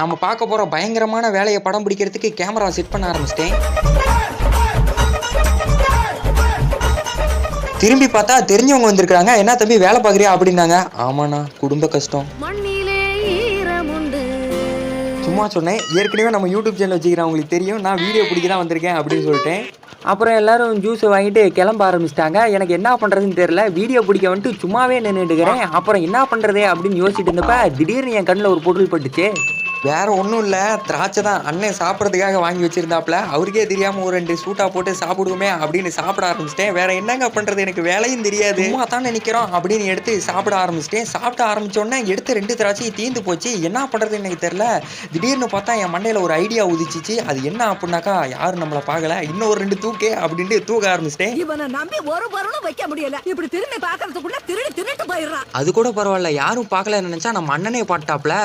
நாம பார்க்க போற பயங்கரமான வேலையை படம் பிடிக்கிறதுக்கு கேமரா செட் பண்ண ஆரம்பிச்சிட்டேன். திரும்பி பார்த்தா தெரிஞ்சவங்க வந்திருக்காங்க என்ன தம்பி வேலை பார்க்குறியா? அப்படின்னாங்க. ஆமாண்ணா குடும்ப கஷ்டம். சும்மா சொன்னேன். ஏற்கனவே நம்ம யூடியூப் சேனல் வச்சுக்கிறேன். உங்களுக்கு தெரியும். நான் வீடியோ பிடிக்க தான் வந்திருக்கேன் அப்படின்னு சொல்லிட்டேன். அப்புறம் எல்லாரும் ஜூஸ் வாங்கிட்டு கிளம்ப ஆரம்பிச்சிட்டாங்க. எனக்கு என்ன பண்ணுறதுன்னு தெரியல. வீடியோ பிடிக்க வந்துட்டு சும்மாவே நின்றுட்டுக்கிறேன் அப்புறம் என்ன பண்ணுறது அப்படின்னு யோசிச்சுட்டு இருந்தப்ப திடீர்னு என் கண்ணில் ஒரு பொருள் பட்டுச்சு. வேற ஒன்றும் இல்லை. திராட்சை தான். அண்ணன் சாப்பிட்றதுக்காக வாங்கி வச்சிருந்தாப்புல. அவருக்கே தெரியாமல் ஒரு ரெண்டு சூட்டா போட்டு சாப்பிடுவோமே அப்படின்னு சாப்பிட ஆரம்பிச்சிட்டேன். வேற என்னங்க பண்ணுறது எனக்கு வேலையும் தெரியாது. சும்மா தான் நினைக்கிறோம் அப்படின்னு எடுத்து சாப்பிட ஆரம்பிச்சிட்டேன். சாப்பிட ஆரம்பிச்ச உடனே எடுத்து ரெண்டு திராட்சையும் தீந்து போச்சு. என்ன பண்ணுறதுன்னு எனக்கு தெரியல. திடீர்னு பார்த்தா என் மண்டையில் ஒரு ஐடியா உதிச்சிச்சு. அது என்ன அப்படின்னாக்கா யாரும் நம்மளை பார்க்கல. இன்னும் ஒரு ரெண்டு தூக்கே அப்படின்ட்டு தூக்க ஆரம்பிச்சிட்டேன். இவனை நம்பி ஒரு பொருளும் வைக்க முடியல. இப்படி திரும்பி பாக்குறதுக்குள்ள திருடி திருட்டு போயிடுறான். அது கூட பரவாயில்ல. யாரும் பார்க்கல நினைச்சா நம்ம அண்ணனே பாட்டாப்ல